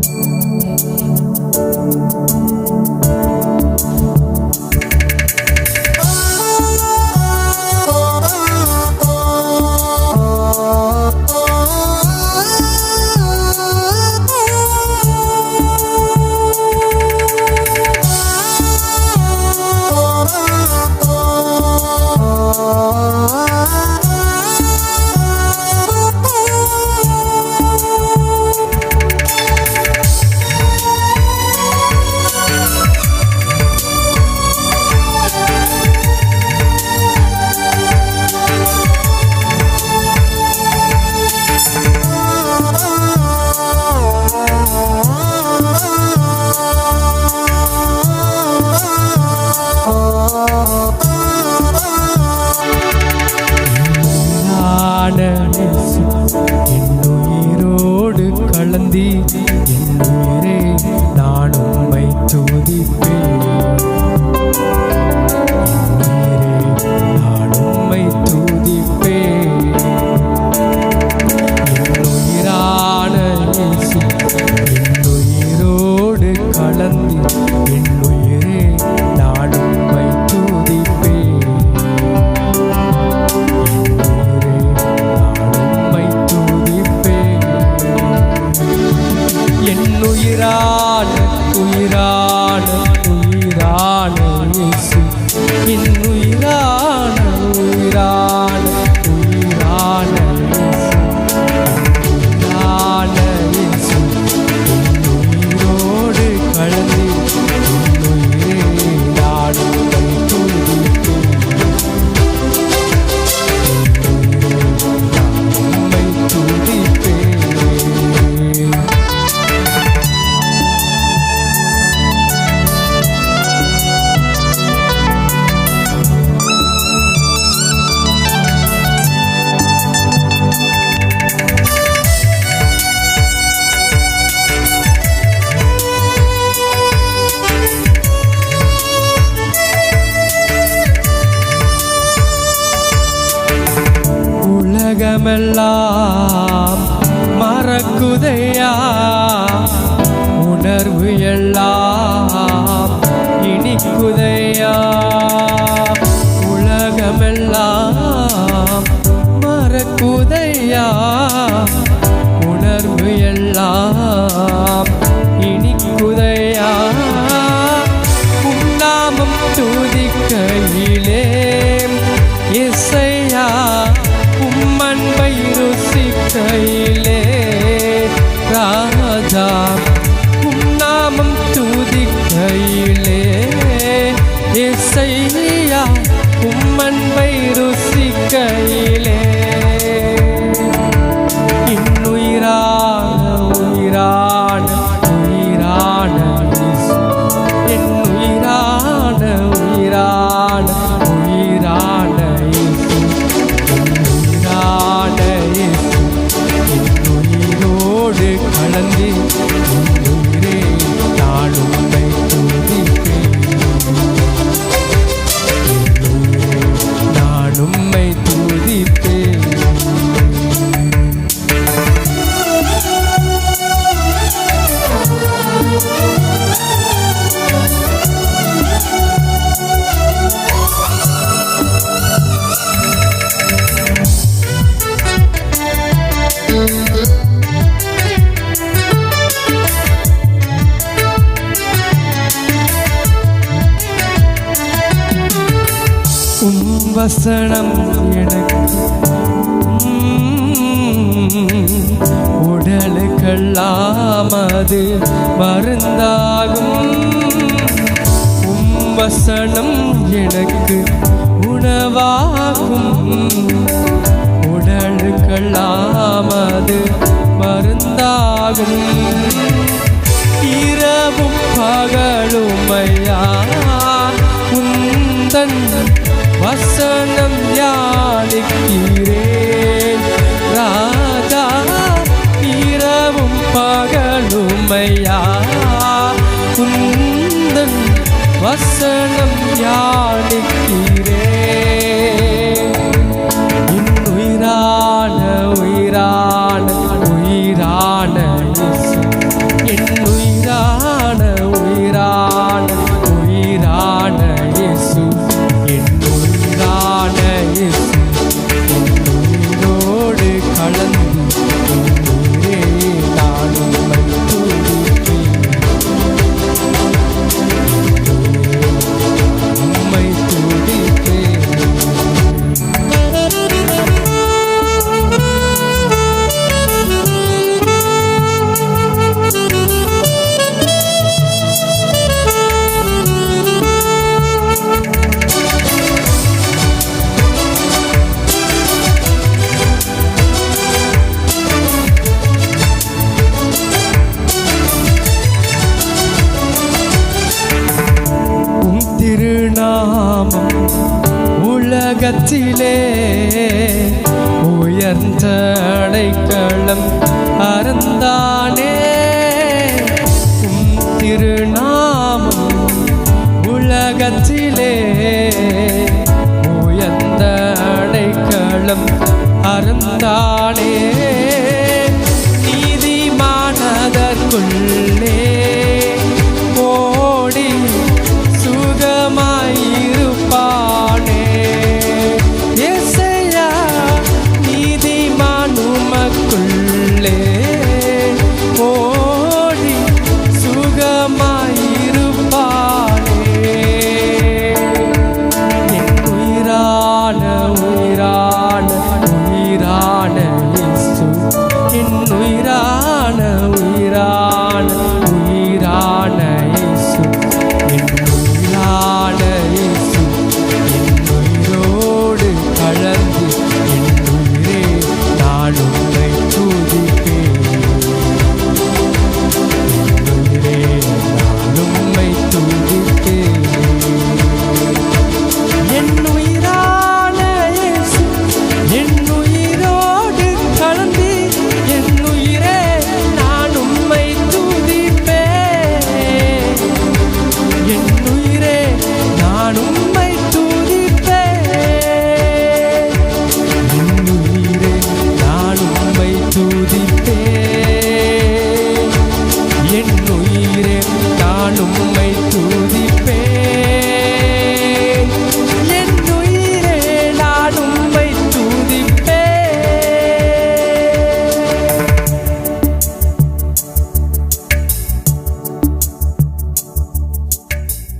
Thank you. நீதி என் உயிரே நான் உம்மை துதிப்பேன். நான் உம்மை துதிப்பேன். என் உயிரான Love. வசனம் எனக்கு. உடலுக்கெல்லாம் அது மருந்தாகும். உம் வசனம் எனக்கு உணவாகும். உடலுக்கெல்லாம் அது மருந்தாகும். இரவும் பகலும் உந்தன் வசனம் தியானிக்கிறேன் ராஜா இரவும் பகலுமையா? குந்தன் வசனம் தியான உலகத்திலே உயர்ந்த அடைக்களம் அறந்தானே உம் திருநாமம் உலகத்திலே உயர்ந்த அடைக்களம் அறந்தானே